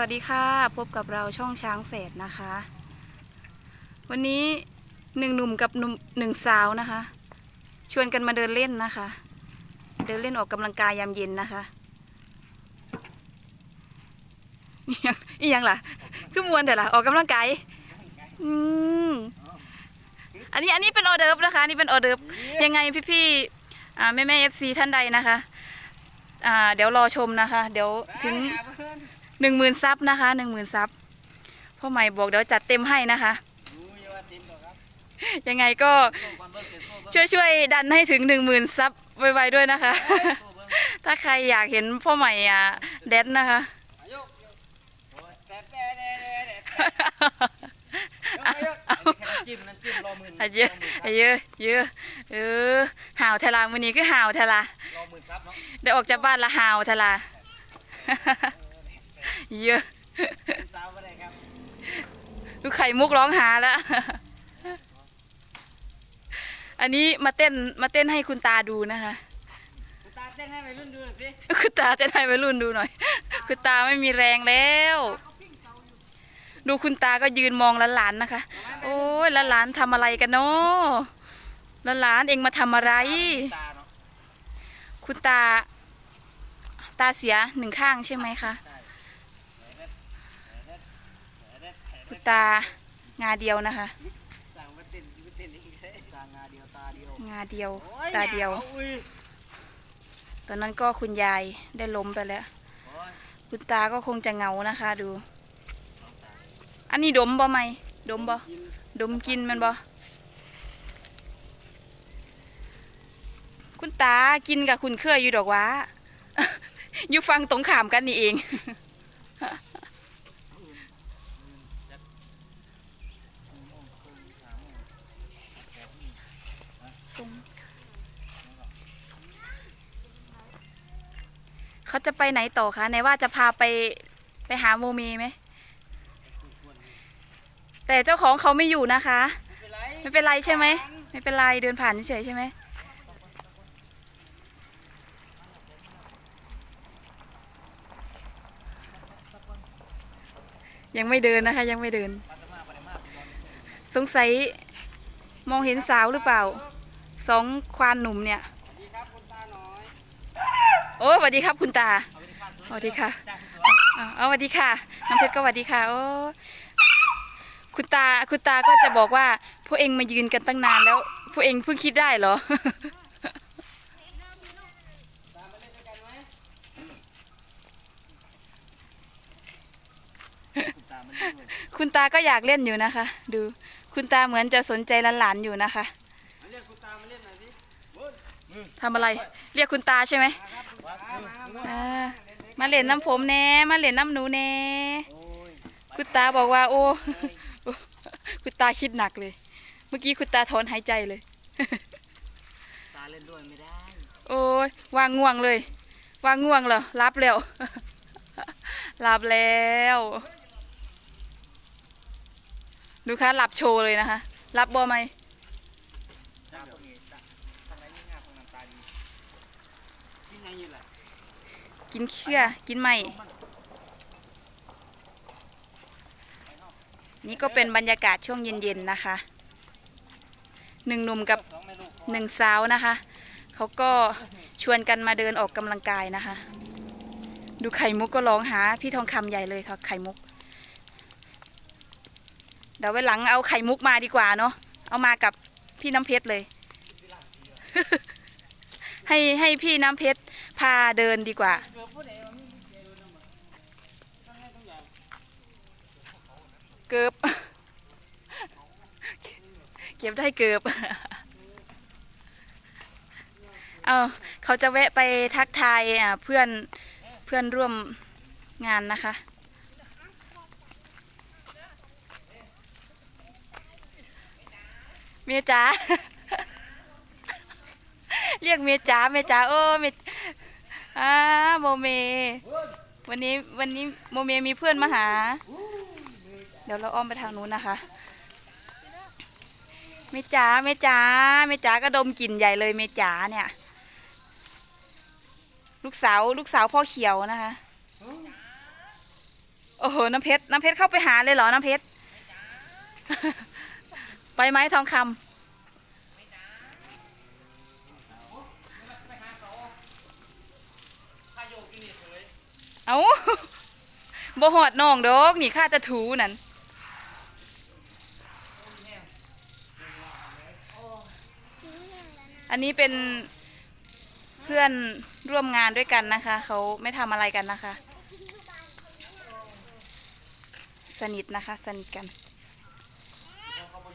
วัสดีค่ะ พบกับเราช่องช้างเฟดนะคะ วันนี้หนึ่งหนุ่มกับหนุ่มหนึ่งสาวนะคะ ชวนกันมาเดินเล่นนะคะ เดินเล่นออกกำลังกายยามเย็นนะคะอีหยังอีหยังล่ะ คือมวนแต่ละออกกำลังกายอืมอันนี้อันนี้เป็นออเดิร์ฟนะคะนี่เป็นออเดิร์ฟยังไงพี่ๆอ่แม่แม่เอฟซีท่านใดนะคะ อ่า เดี๋ยวรอชมนะคะ เดี๋ยวถึง หนึ่งหมื่นซับนะคะหนึ่งหมื่นซับพ่อใหม่บอกเดี๋ยวจัดเต็มให้นะคะ ยังไงก็ช่วยช่วยๆดันให้ถึงหนึ่งหมื่นซับไวๆด้วยนะคะ ถ้าใครอยากเห็นพ่อใหม่อะแดนนะคะจิ้มน้ำจิ้มรอมืออะเยอะอะเยอะเยอะเออห่าวเทลามือนี้คือห่าวเทลารอมือครับเนาะเดี๋ยวออกจากบ้านละห่าวเทลา เยอะสาวก็ได้ครับดูไข่มุกร้องหาแล้ว อันนี้มาเต้นมาเต้นให้คุณตาดูนะคะ คุณตาเต้นให้วัยรุ่นดูหน่อยสิคุณตาเต้นให้วัยรุ่นดูหน่อย คุณตาไม่มีแรงแล้ว ดูคุณตาก็ยืนมองหลานๆนะคะ โอ้ยหลานๆทำอะไรกันเนาะหลานๆเองมาทำอะไรตาเนาะคุณตา ตาเสียหนึ่งข้างใช่ไหมคะ คุณตางาเดียวนะคะ สั่งมาเต้นมาเต้นอีกเลยตางาเดียวตาเดียวงาเดียวโอ้ยตาเดียว อุ้ยตอนนั้นก็คุณยายได้ล้มไปแล้ว โอ้ยคุณตาก็คงจะเหงานะคะ ดู อันนี้ดมบ่ไหมดมบ่ กินดมกินแมันบ่ คุณตากินกับคุณเคยอยู่ดอกหวะ อยู่ฟังตรงขามกันนี่เอง เขาจะไปไหนต่อคะไหนว่าจะพาไปไปหาโมเมไหม แต่เจ้าของเขาไม่อยู่นะคะ ไม่เป็นไรใช่ไหม ไม่เป็นไรเดินผ่านเฉยใช่ไหมยังไม่เดินนะคะ ยังไม่เดิน สงสัยมองเห็นสาวหรือเปล่า สองควานหนุ่มเนี่ยสวัสดีครับคุณตาหน่อยโอ้สวัสดีครับคุณตาสวัสดีค่ะเอาสวัสดีค่ะ น้ำเพชรก็สวัสดีค่ะ โอ้คุณตาคุณตาก็จะบอกว่าพวกเองมายืนกันตั้งนานแล้วพวกเองเพิ่งคิดได้เหรอคุณตาก็อยากเล่นอยู่นะคะ ดู คุณตาเหมือนจะสนใจหลานๆอยู่นะคะ ทำอะไร เรียกคุณตาใช่ไหมมาอ่ามาเล่นน้ำผมแน่มาเล่นน้ำหนูแน่คุณตาบอกว่า โอ้คุณตาคิดหนักเลย เมื่อกี้คุณตาถอนหายใจเลย ตาเล่นด้วยไม่ได้ โอ้ยวางง่วงเลย วางง่วงเหรอรับแล้วรับแล้วดูคะหลับโชว์เลยนะคะ รับบ่ไหม ตาตัวเองตาทำไมนี่งาของน้ำตาดี กินเชื่อกินไม่นี่ก็เป็นบรรยากาศช่วงเย็นๆนะคะหนึ่งหนุ่มกับหนึ่งสาวนะคะ เขาก็ชวนกันมาเดินออกกำลังกายนะคะ ดูไข่มุกก็ร้องหาพี่ทองคำใหญ่เลยค่ะไข่มุก เดี๋ยวไว้หลังเอาไข่มุกมาดีกว่าเนาะเอามากับพี่น้ำเพชรเลย ให้ให้พี่น้ำเพชร พาเดินดีกว่า เกือบเก็บได้เกือบเอาเขาจะแวะไปทักทายอ่าเพื่อนเพื่อนร่วมงานนะคะ เมียจ๋าเรียกเมียจ๋าเมียจ๋าโอ้เมีย อ่าโมเม วันนี้วันนี้โมเมมีเพื่อนมาหา เดี๋ยวเราอ้อมไปทางนู้นนะคะเมจ๋าเมจ๋าเมจ๋าก็ดมกลิ่นใหญ่เลยเมจ๋าเนี่ย ลูกสาวลูกสาวพ่อเขียวนะคะโอ้โอ้โหน้ำเพชรน้ำเพชรเข้าไปหาเลยเหรอน้ำเพชรไปไหมทองคำ เอาบ่หอดน้องดอกนี่ข้าจะถูนั่นอันนี้เป็นเพื่อนร่วมงานด้วยกันนะคะ เขาไม่ทำอะไรกันนะคะ สนิทนะคะ สนิทกันแล้วเขาไป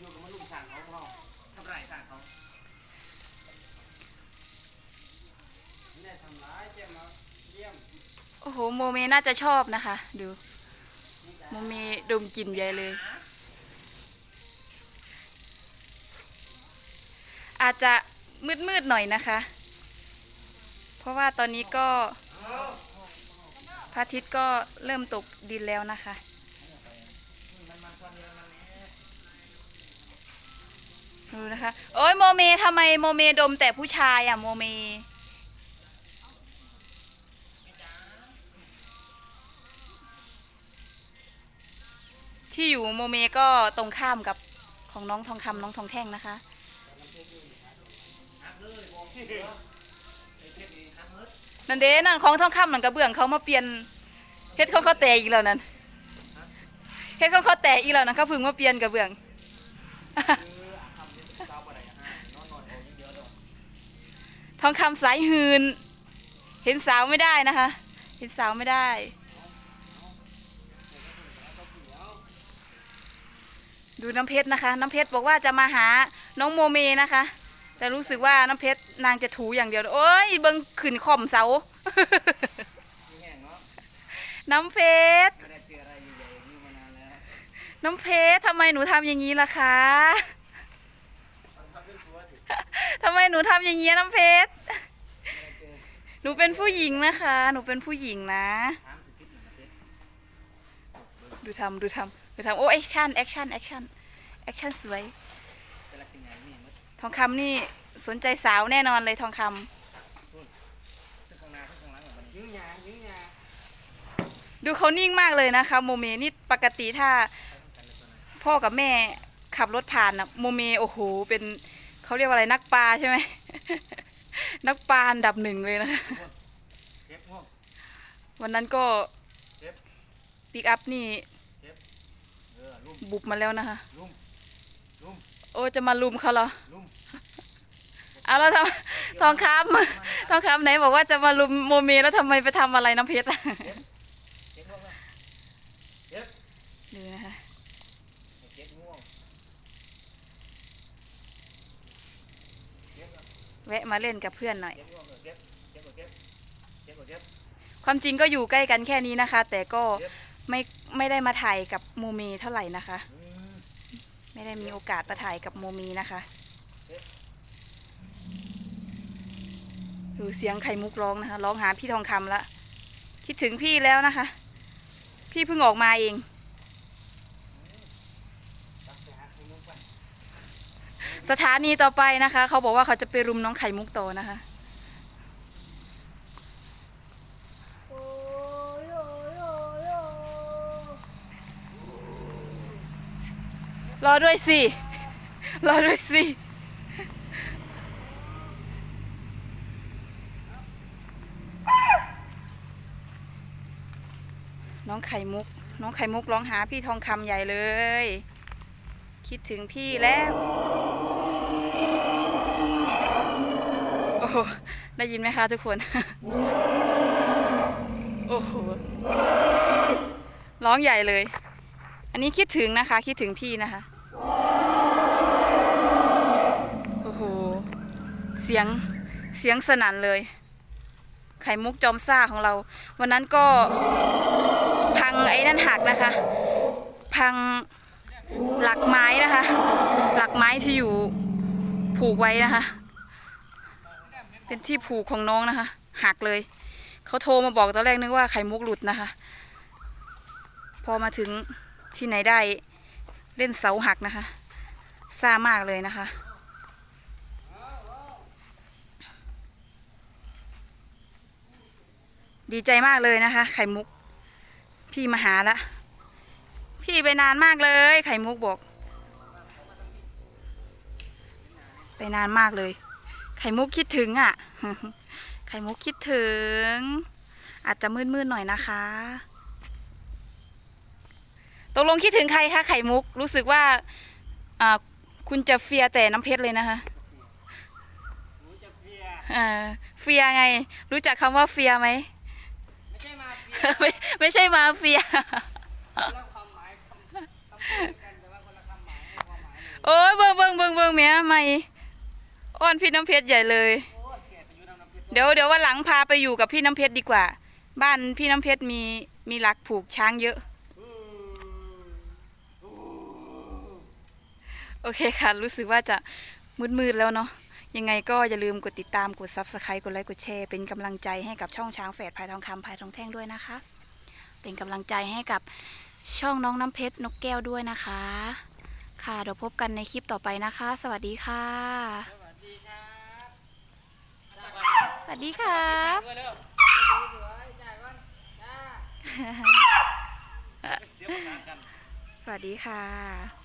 โอ้โห โมเมน่าจะชอบนะคะ ดู โมเมดมกลิ่นใหญ่เลย อาจจะมืดๆหน่อยนะคะ เพราะว่าตอนนี้ก็พระอาทิตย์ก็เริ่มตกดินแล้วนะคะ ดูนะคะ โอ้ยโมเมทำไมโมเมดมแต่ผู้ชายอะโมเม ที่อยู่โมเมก็ตรงข้ามกับของน้องทองคำน้องทองแท่งนะคะ นั่นเด้นั่นของทองคำนั่นกระเบื้องเขามาเปลี่ยนเฮ็ดเขาเขาแตกอีกแล้วนั่นเฮ็ดเขาเขาแตกอีกแล้วนะเขาพึ่งมาเปลี่ยนกระเบื้องทองคำสายหืน เห็นสาวไม่ได้นะคะ เห็นสาวไม่ได้ ดูน้ำเพชรนะคะ น้ำเพชรบอกว่าจะมาหาน้องโมเมนะคะ แต่รู้สึกว่าน้ำเพชรนางจะถูอย่างเดียว โอ้ยเบิ้งขึ้นข่อมเสา น้ำเพชรน้ำเพชรทำไมหนูทำอย่างนี้ล่ะคะทำไมหนูทำอย่างนี้น้ำเพชรหนูเป็นผู้หญิงนะคะ หนูเป็นผู้หญิงนะถามสุดที่หนึ่งนะเจ๊ดูทำ ดูทำดูทำโอ้แอคชั่นแอคชั่นแอคชั่นแอคชั่นสวยเป็นลักษณะนี่มันทองคำนี่สนใจสาวแน่นอนเลยทองคำขึ้นข้างหน้าขึ้นข้างหลังแบบยื้อยายื้อยาดูเขานิ่งมากเลยนะคะโมเมนี่ปกติถ้า พ่อกับแม่ขับรถผ่านนะโมเมโอ้โหเป็นเขาเรียกว่าอะไรนักปลาใช่ไหมนักปลาอันดับหนึ่งเลยนะคะเก็บง่วงวันนั้นก็เจ็บปิกอัพนี่เออลุ่ม บุบมาแล้วนะคะลุ่มลุ่มโอ้จะมาลุมเขาเหรอลุ่มเอาแล้วทำทองคำทองคำไหนบอกว่าจะมาลุมโมเมแล้วทำไมไปทำอะไรน้ำเพชรอะเก็บง่วงนะเก็บดูนะคะเก็บง่วงเก็บแวะมาเล่นกับเพื่อนหน่อยเก็บง่วงเก็บเก็บเก็บเก็บเก็บความจริงก็อยู่ใกล้กันแค่นี้นะคะ แต่ก็เย็บ ไม่ไม่ได้มาถ่ายกับโมเมเท่าไหร่นะคะ ไม่ได้มีโอกาสมาถ่ายกับโมมีนะคะดูเสียงไข่มุกร้องนะคะ ร้องหาพี่ทองคำละคิดถึงพี่แล้วนะคะ พี่เพิ่งออกมาเองสถานีต่อไปนะคะ เขาบอกว่าเขาจะไปรุมน้องไข่มุกโตนะคะ โอ้ยโอ้ยโอ้ยโอ้ย รอด้วยสิรอด้วยสิน้องไข่มุก น้องไข่มุกร้องหาพี่ทองคำใหญ่เลย คิดถึงพี่แล้ว โอ้โห ได้ยินไหมคะทุกคน โอ้โห ร้องใหญ่เลย อันนี้คิดถึงนะคะ คิดถึงพี่นะคะ โอ้โห เสียงเสียงสนั่นเลย ไข่มุกจอมซ่าของเรา วันนั้นก็พังไอ้นั่นหักนะคะ พังหลักไม้นะคะ หลักไม้ที่อยู่ผูกไว้นะคะ เป็นที่ผูกของน้องนะคะหักเลยเขาโทรมาบอกตอนแรกนึกว่าไข่มุกหลุดนะคะ พอมาถึงที่ไหนได้เล่นเสาหักนะคะซ่ามากเลยนะคะ ดีใจมากเลยนะคะ ไข่มุก พี่มาหาละ พี่ไปนานมากเลย ไข่มุกบอก ไปนานมากเลย ไข่มุกคิดถึงอะ ไข่มุกคิดถึง อาจจะมืดๆหน่อยนะคะตกลงคิดถึงใครคะไข่มุกรู้สึกว่าอ่าคุณจะเฟียแต่น้ำเพชรเลยนะคะหนูจะเฟียเอ่อเฟียไง รู้จักคำว่าเฟียไหมไม่ใช่มาเฟีย ไม่ไม่ใช่มาเฟีย โอ้ยเบิ่งเบิ่งเบิ่งเบิ่งแม่ไม่ อ้อนพี่น้ำเพชรใหญ่เลยเฟียไปอยู่น้ำน้ำเพชรเดี๋ยวเดี๋ยววันหลังพาไปอยู่กับพี่น้ำเพชรดีกว่า บ้านพี่น้ำเพชรมีมีหลักผูกช้างเยอะ โอเคค่ะ รู้สึกว่าจะมืดๆแล้วเนาะ ยังไงก็อย่าลืมกดติดตามกด subscribe กดไลค์กดแชร์เป็นกำลังใจให้กับช่องช้างแฝดพายทองคำพายทองแท่งด้วยนะคะ เป็นกำลังใจให้กับช่องน้องน้ำเพชรนกแก้วด้วยนะคะ ค่ะเดี๋ยวพบกันในคลิปต่อไปนะคะ สวัสดีค่ะ สวัสดีครับสวัสดีครับด้วยเร็วสวยๆจ่ายก่อนจ้าเสียภาษากันสวัสดีค่ะ